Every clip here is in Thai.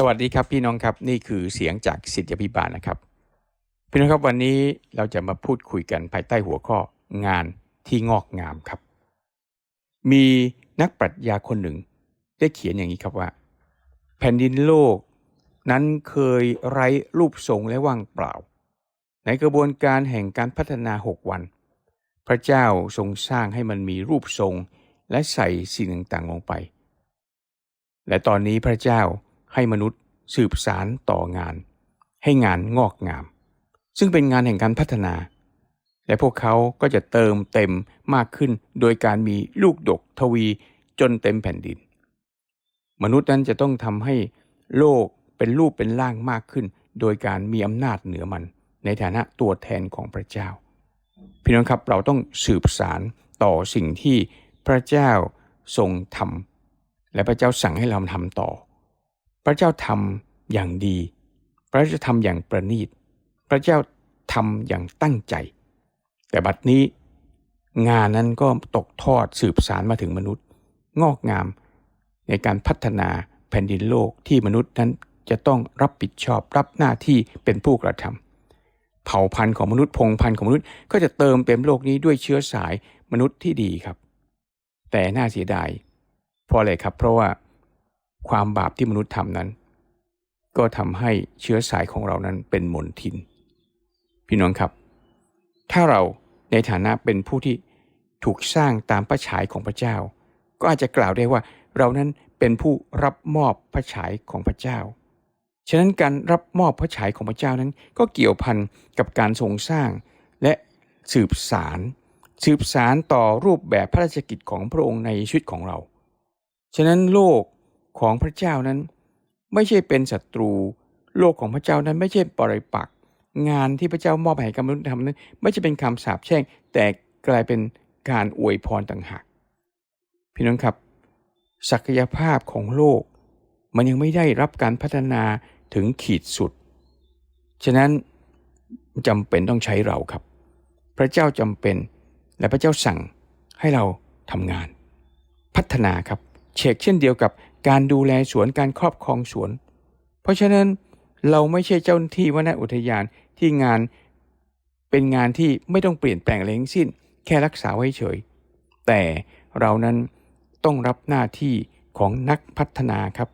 สวัสดีครับพี่น้องครับนี่คือเสียงจากสิทธิพิบาลนะครับ พี่น้องครับวันนี้เราจะมาพูดคุยกันภายใต้หัวข้องานที่งอกงามครับ มีนักปรัชญาคนหนึ่ง ได้เขียนอย่างนี้ครับว่า แผ่นดินโลก นั้นเคยไร้รูปทรงและว่างเปล่า ในกระบวนการแห่งการพัฒนาหกวัน พระเจ้าทรงสร้างให้มันมีรูปทรงและใส่สิ่งต่างๆลงไป และตอนนี้พระเจ้า ให้มนุษย์สืบสารต่องาน ให้งานงอกงาม ซึ่งเป็นงานแห่งการพัฒนา และพวกเขาก็จะเติมเต็มมากขึ้นโดยการมีลูกดกทวีจนเต็มแผ่นดิน มนุษย์นั้นจะต้องทำให้โลกเป็นรูปเป็นร่างมากขึ้น โดยการมีอำนาจเหนือมัน ในฐานะตัวแทนของพระเจ้า พี่น้องครับเราต้องสืบสารต่อสิ่งที่พระเจ้าทรงทำและพระเจ้าสั่งให้เราทำต่อ ระเจ้าทำอย่างดี พระเจ้าทำอย่างประณีต พระเจ้าทำอย่างตั้งใจ แต่บัดนี้ งานนั้นก็ตกทอดสืบสารมาถึงมนุษย์ งอกงามในการพัฒนาแผ่นดินโลกที่มนุษย์นั้นจะต้องรับผิดชอบรับหน้าที่เป็นผู้กระทำเผ่าพันธุ์ของมนุษย์พงพันธุ์ของมนุษย์ก็จะเติมเต็มโลกนี้ด้วยเชื้อสายมนุษย์ที่ดีครับ แต่น่าเสียดายเพราะอะไรครับ เพราะว่า ความบาปที่มนุษย์ทำนั้น ก็ทำให้เชื้อสายของเรานั้นเป็นมนทิน พี่น้องครับ ถ้าเราในฐานะเป็นผู้ที่ถูกสร้างตามพระฉายของพระเจ้า ก็อาจจะกล่าวได้ว่าเรานั้นเป็นผู้รับมอบพระฉายของพระเจ้า ฉะนั้นการรับมอบพระฉายของพระเจ้านั้น ก็เกี่ยวพันกับการทรงสร้างและสืบสาร สืบสารต่อรูปแบบพระราชกิจของพระองค์ในชีวิตของเรา ฉะนั้นโลก ของพระเจ้านั้น ไม่ใช่เป็นศัตรู โลกของพระเจ้านั้นไม่ใช่ปริปักษ์งานที่พระเจ้ามอบให้กับมนุษย์ทำนั้น ไม่ใช่เป็นคำสาปแช่ง แต่กลายเป็นการอวยพรต่างหากพี่น้องครับ ศักยภาพของโลก มันยังไม่ได้รับการพัฒนาถึงขีดสุด ฉะนั้นจำเป็นต้องใช้เราครับ พระเจ้าจำเป็น และพระเจ้าสั่งให้เราทำงาน พัฒนาครับเชกเช่นเดียวกับ การดูแลสวนการครอบครองสวน เพราะฉะนั้นเราไม่ใช่เจ้าหน้าที่วนอุทยานที่งานเป็นงานที่ไม่ต้องเปลี่ยนแปลงอะไรทั้งสิ้น แค่รักษาไว้เฉย แต่เรานั้นต้องรับหน้าที่ของนักพัฒนาครับ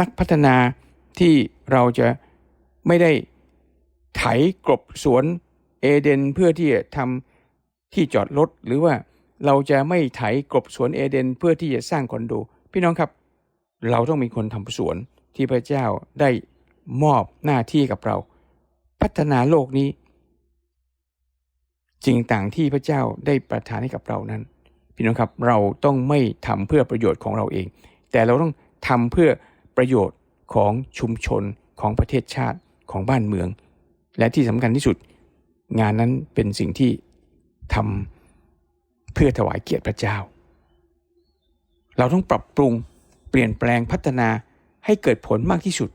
นักพัฒนาที่เราจะไม่ได้ไถกลบสวนเอเดนเพื่อที่จะทำที่จอดรถหรือว่าเราจะไม่ไถกลบสวนเอเดนเพื่อที่จะสร้างคอนโด พี่น้องครับ เราต้องมีคนทำสวนที่พระเจ้าได้มอบหน้าที่กับเรา พัฒนาโลกนี้จริงต่างที่พระเจ้าได้ประทานให้กับเรานั้น พี่น้องครับเราต้องไม่ทำเพื่อประโยชน์ของเราเอง แต่เราต้องทำเพื่อประโยชน์ของชุมชนของประเทศชาติของบ้านเมือง และที่สำคัญที่สุด งานนั้นเป็นสิ่งที่ทำเพื่อถวายเกียรติพระเจ้า เราต้องปรับปรุงเปลี่ยนแปลงพัฒนาให้เกิดผลมากที่สุด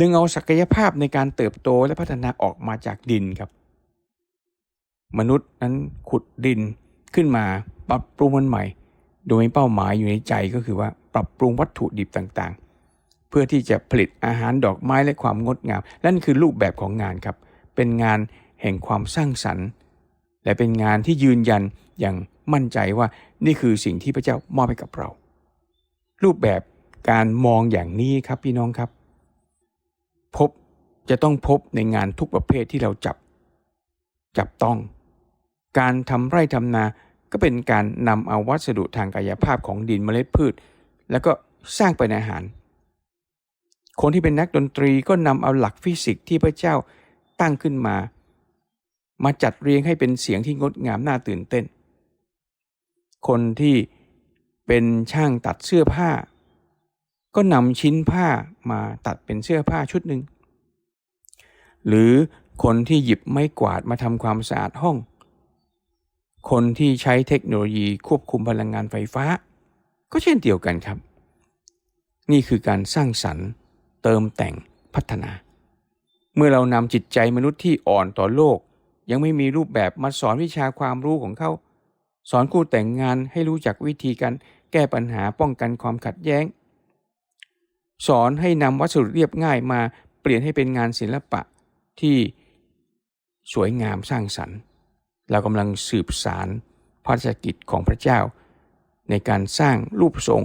ดึงเอาศักยภาพในการเติบโตและพัฒนาออกมาจากดินครับ มนุษย์นั้นขุดดินขึ้นมาปรับปรุงมันใหม่ โดยเป้าหมายอยู่ในใจก็คือว่าปรับปรุงวัตถุดิบต่างๆ เพื่อที่จะผลิตอาหารดอกไม้และความงดงาม นั่นคือรูปแบบของงานครับ เป็นงานแห่งความสร้างสรรค์ และเป็นงานที่ยืนยันอย่างมั่นใจว่า นี่คือสิ่งที่พระเจ้ามอบให้กับเรา รูปแบบการมองอย่างนี้ครับพี่น้องครับ พบจะต้องพบในงานทุกประเภทที่เราจับ จับต้อง การทำไร่ทำนาก็เป็นการนำเอาวัสดุทางกายภาพของดินเมล็ดพืช แล้วก็สร้างเป็นอาหาร คนที่เป็นนักดนตรีก็นำเอาหลักฟิสิกส์ที่พระเจ้าตั้งขึ้นมา มาจัดเรียงให้เป็นเสียงที่งดงามน่าตื่นเต้น คนที่เป็นช่างตัดเสื้อผ้า ก็นำชิ้นผ้ามาตัดเป็นเสื้อผ้าชุดหนึ่ง หรือคนที่หยิบไม้กวาดมาทำความสะอาดห้อง คนที่ใช้เทคโนโลยีควบคุมพลังงานไฟฟ้า ก็เช่นเดียวกันครับ นี่คือการสร้างสรรค์ เติมแต่งพัฒนา เมื่อเรานำจิตใจมนุษย์ที่อ่อนต่อโลก ยังไม่มีรูปแบบมาสอนวิชาความรู้ของเขา สอนคู่แต่งงานให้รู้จักวิธีการแก้ปัญหาป้องกันความขัดแย้ง สอนให้นำวัสดุเรียบง่ายมาเปลี่ยนให้เป็นงานศิลปะที่สวยงามสร้างสรรค์ เรากำลังสืบสารพระราชกิจของพระเจ้า ในการสร้างรูปทรง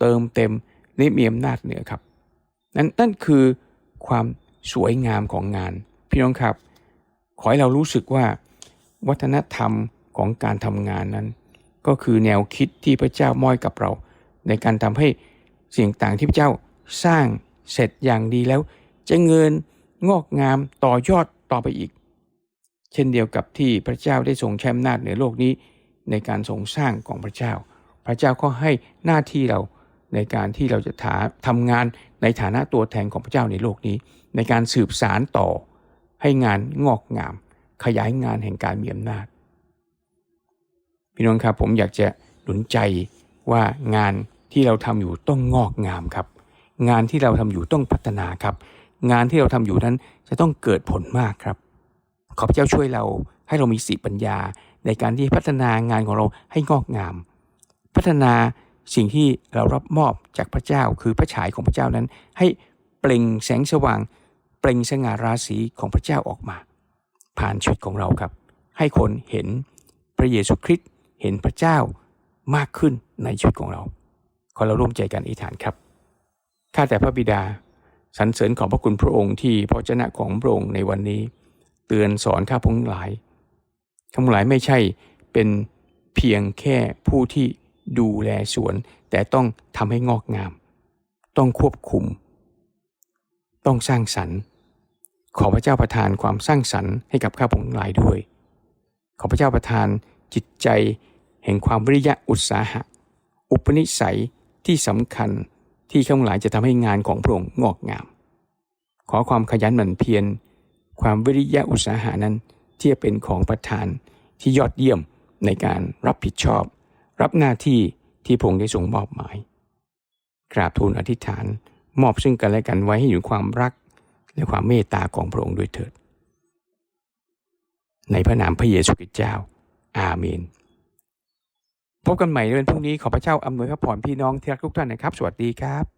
เติมเต็มและมีอำนาจเหนือครับ นั่นนั่นคือความสวยงามของงาน พี่น้องครับ ขอให้เรารู้สึกว่าวัฒนธรรม ของการทำงานนั้น ก็คือแนวคิดที่พระเจ้ามอยกับเรา ในการทำให้สิ่งต่างที่พระเจ้าสร้างเสร็จอย่างดีแล้ว จะเงินงอกงามต่อยอดต่อไปอีก เช่นเดียวกับที่พระเจ้าได้ทรงแช่มนาจเหนือโลกนี้ ในการทรงสร้างของพระเจ้า พระเจ้าก็ให้หน้าที่เราในการที่เราจะาทำงานในฐานะตัวแทนของพระเจ้าในโลกนี้ ในการสืบสารต่อให้งานงอกงาม ขยายงานแห่งการมีอำนาจ พี่น้องครับผมอยากจะหนุนใจว่างานที่เราทำอยู่ต้องงอกงามครับ งานที่เราทำอยู่ต้องพัฒนาครับ งานที่เราทำอยู่นั้นจะต้องเกิดผลมากครับ ขอพระเจ้าช่วยเราให้เรามีสติปัญญาในการที่พัฒนางานของเราให้งอกงาม พัฒนาสิ่งที่เรารับมอบจากพระเจ้าคือพระฉายของพระเจ้านั้น ให้เปล่งแสงสว่าง เปล่งสง่าราศีของพระเจ้าออกมา ผ่านชีวิตของเราครับ ให้คนเห็นพระเยซูคริสต์ เห็นพระเจ้ามากขึ้นในชีวิตของเรา ขอเราร่วมใจกันอธิษฐานครับ ข้าแต่พระบิดาสรรเสริญของพระคุณพระองค์ที่พระเจ้าของพระองค์ในวันนี้ เตือนสอนข้าพงหลายข้าพงหลายไม่ใช่เป็นเพียงแค่ผู้ที่ดูแลสวน แต่ต้องทำให้งอกงาม ต้องควบคุม ต้องสร้างสรรค์ ขอพระเจ้าประทานความสร้างสรรค์ให้กับข้าพงหลายด้วย ขอพระเจ้าประทานจิตใจ แห่งความวิริยะอุตสาหะ อุปนิสัยที่สำคัญที่ข้างหลายจะทำให้งานของพระองค์งอกงาม ขอความขยันหมั่นเพียรความวิริยะอุตสาหะนั้นที่จะเป็นของประธานที่ยอดเยี่ยมในการรับผิดชอบ รับหน้าที่ที่พระองค์ได้ทรงมอบหมาย กราบทูลอธิษฐาน มอบซึ่งกันและกันไว้ให้อยู่ความรัก และความเมตตาของพระองค์ด้วยเถิด ในพระนามพระเยซูคริสต์เจ้า อาเมน พบกันใหม่ในวันพรุ่งนี้ขอพระเจ้าอำนวยพระพรพี่น้องที่รักทุกท่านนะครับ สวัสดีครับ